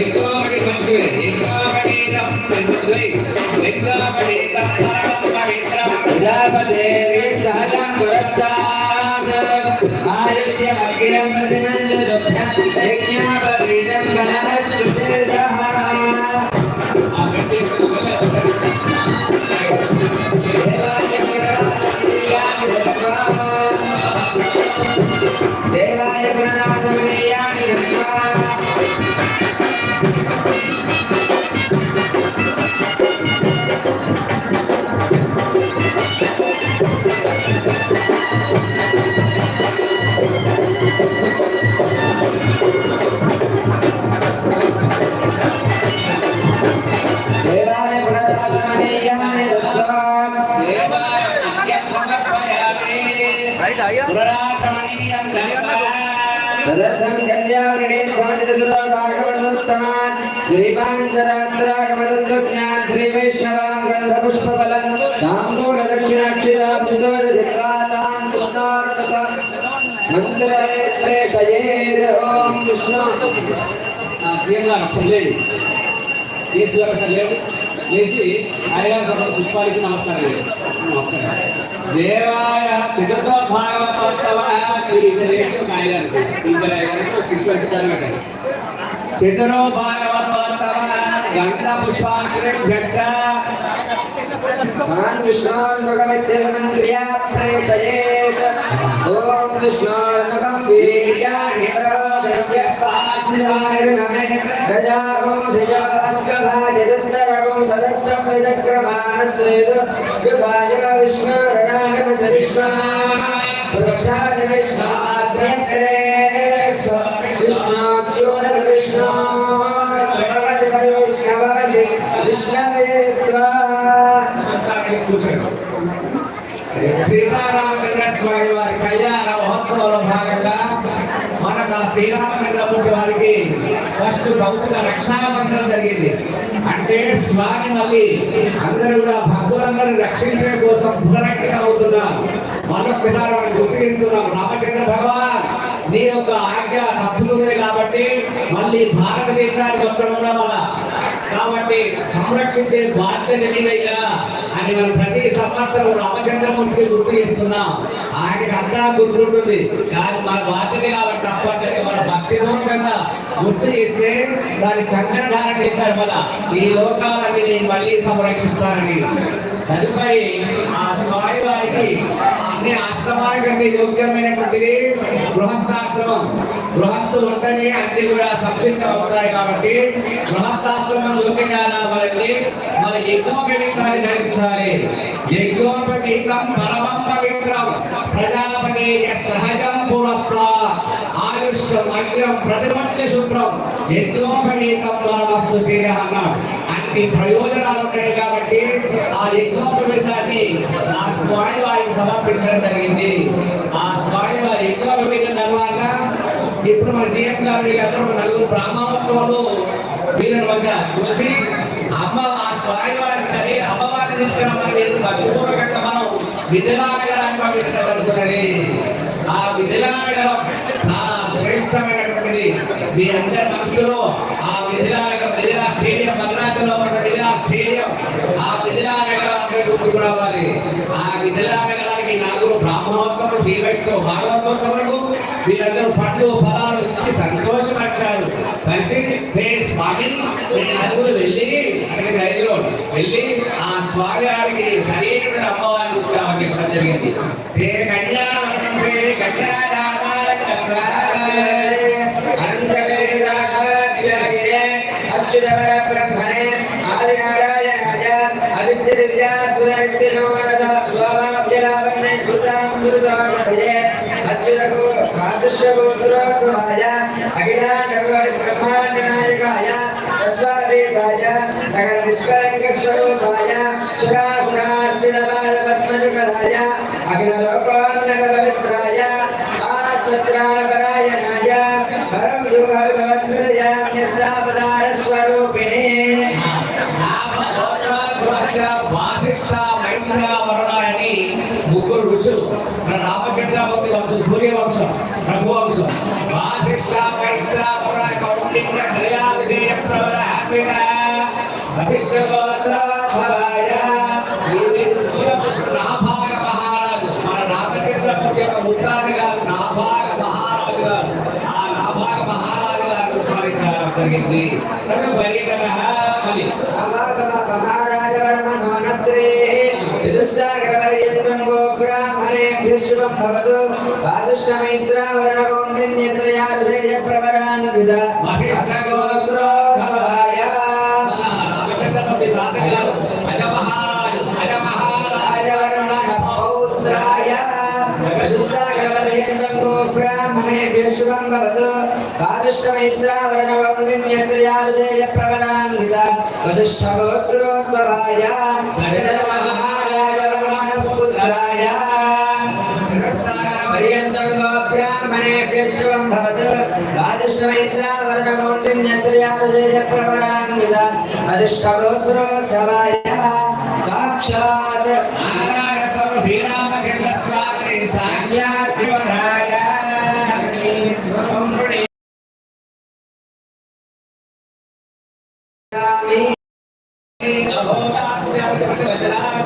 எங்காவடி மஞ்சுவை எங்காவடி ரம் மஞ்சுவை எங்காவடி தம் பரம ஆயுஷ்யம் அகிலம் பிரதிமன் తాంబూల దక్షిణాక్షిరా బుద్ధోర దిక్పాతాన్ కృష్ణార్పత మంత్రే ప్రేషయేద్ ఓం విష్ణు ఆ సీఎం గారు ఒకసారి లేడు కేసు గారు ఒకసారి లేడు. లేచి అయ్యగారు రెండు పుష్పాలకి నమస్కారం చేయండి. నమస్కారం. దేవాయ చతుర్థోద్భాగవతోత్సవ ఇద్దరేళ్ళు నాయగారు ఇద్దరు పుష్పెట్టుతారు చతురో భాగవతోత్సవ గంధ పుష్పాగ్రేభ్యక్ష తాన్ విష్ణోన్ముఖమిత్యర్మన్ క్రియా ప్రేషయేత్ ఓం విష్ణోన్ముఖం వీర్యాణి ప్రరోదయ పాగ్నివారి నమే గజాగం శ్రీజాస్కభాజదుత్తరగం సదస్రం విదక్రమాణద్వేదు కృపాయ విష్ణు స్వామి వారి కళ్యాణ మహోత్సవంలో భాగంగా మనకు శ్రీరామచంద్రమూర్తి వారికి ఫస్ట్ భక్తుల రక్షాబంధనం జరిగింది. అంటే స్వామి మళ్ళీ అందరూ కూడా భక్తులందరూ రక్షించే కోసం పునరంకితం అవుతున్నారు మరొకసారి గుర్తు చేస్తున్నాం. రామచంద్ర భగవాన్! నీ యొక్క ఆజ్ఞ తప్పుతుంది కాబట్టి మళ్ళీ భారతదేశానికి మొత్తం కూడా మన కాబట్టి సంరక్షించే బాధ్యత నీదయ్యా అని మనం ప్రతి సంవత్సరం రామచంద్రమూర్తికి గుర్తు చేస్తున్నాం. ఆయనకి అంతా గుర్తుంటుంది. కానీ మన బాధ్యత కాబట్టి తప్పనిసరిగా మన భక్తి కన్నా గుర్తు చేస్తే దాని కంగన ధారణ చేశాడు మన. ఈ లోకాలన్నీ నేను మళ్ళీ సంరక్షిస్తానని. తదుపరి ఆ ఆశ్రమాల కంటే యోగ్యమైనటువంటిది గృహస్థాశ్రమం. గృహస్థులు ఉంటేనే అన్ని కూడా సంసిద్ధం అవుతాయి కాబట్టి గృహస్థాశ్రమం యోగ్యంగా రావాలంటే మన ఎక్కువ పవిత్రాన్ని ధరించాలి. ఎక్కువ పవిత్రం పరమం పవిత్రం. ప్రజాపతి సహజం పురస్తా. ఆయుష్యం అగ్రం ప్రతిపక్ష శుభ్రం. ఎక్కువ యజ్ఞోపవీతం వస్తు తీర అన్నాడు. అన్ని ప్రయోజనాలు ఉంటాయి కాబట్టి ఆ ఎక్కువ పవిత్రాన్ని స్వామి వారికి సమర్పించడం జరిగింది. ఆ స్వామి వారి పెట్టిన తర్వాత ఇప్పుడు మన జీఎం గారు వీళ్ళందరూ నలుగురు బ్రాహ్మణత్వంలో వీళ్ళని వచ్చి చూసి అమ్మ ఆ స్వామి వారిని సరే అమ్మవారిని తీసుకురమ్మని మనం విధిలానగరాన్ని పంపించడం జరుగుతున్నది శ్రేష్టమైనటువంటిది మీ అందరి మనసులో ఆ మిథిలా నగరం మిథిలా స్టేడియం భద్రాచలంలో ఉన్న మిథిలా స్టేడియం ఆ మిథిలా నగరం అందరి గుర్తుకు రావాలి. ఆ మిథిలా నగరానికి నలుగురు బ్రాహ్మణోత్తములు శ్రీ వైష్ణవ భాగవతోత్తములకు వీళ్ళందరూ పండ్లు ఫలాలు ఇచ్చి సంతోషపరిచారు. కలిసి హే స్వామి నలుగురు వెళ్ళి అక్కడికి రైతులో వెళ్ళి ఆ స్వామి గారికి సరైన అమ్మవారిని తీసుకురావని చెప్పడం జరిగింది. హే కళ్యాణం కళ్యాణ అచ్యుతవర బ్రహ్మణే ఆదినారాయణాయ అవిద్య దివ్యాద్భుతనిత్యనోనద స్వభావ్యలావణ్య కృతాం గురుదామభయే అచ్యుతగో కాశిష్యగోత్రోద్భవాయ అఖిలాండగోడి బ్రహ్మాండ నాయకాయ తత్వాదేశాయ సకల విశ్వరంగ స్వరూపాయ సురాసురార్చిత బాల పద్మజుగళాయ అఖిల వాసిష్ట మైత్ర వరుణ అని ముగ్గురు ఋషులు. మన రామచంద్రమూర్తి వంశం సూర్యవంశం రఘువంశం. వాసిష్ఠ మైత్ర పుర కౌండిన్య క్రియా విజయ ప్రవర హ్యాపీన వశిష్ఠ గోత్ర భవాయ నాభాగ మహారాజు మన రామచంద్రమూర్తి యొక్క ముత్తాది గారు నాభాగ మహారాజు గారు ఆ నాభాగ మహారాజు గారు స్మరించడం జరిగింది. కనుక విశ్వం భవతు వాసుష్ణమైత్రావరణకౌండిన్యత్రయారుషేయ ప్రవరాన్విద మహిషగోత్రోద్భవాయ రామచంద్రమూర్తి తాతగారు అజ మహారాజు అజ మహారాజు రాజవర్మణ పౌత్రాయ చతుస్సాగరవర్యంతం हरिष्ठरुद्रोद्धवाय साक्षात् नारायणसंभीरामखिलस्वामिने साक्षात् दिवराय अभोदास्यान्तिवचनात्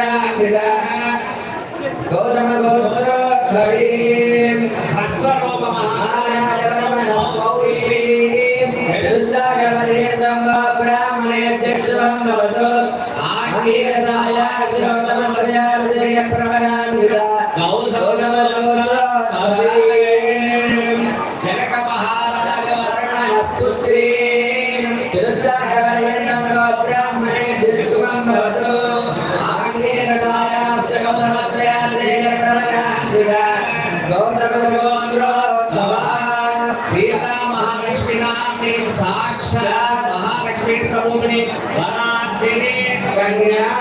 జనక మహారాజ కన్యా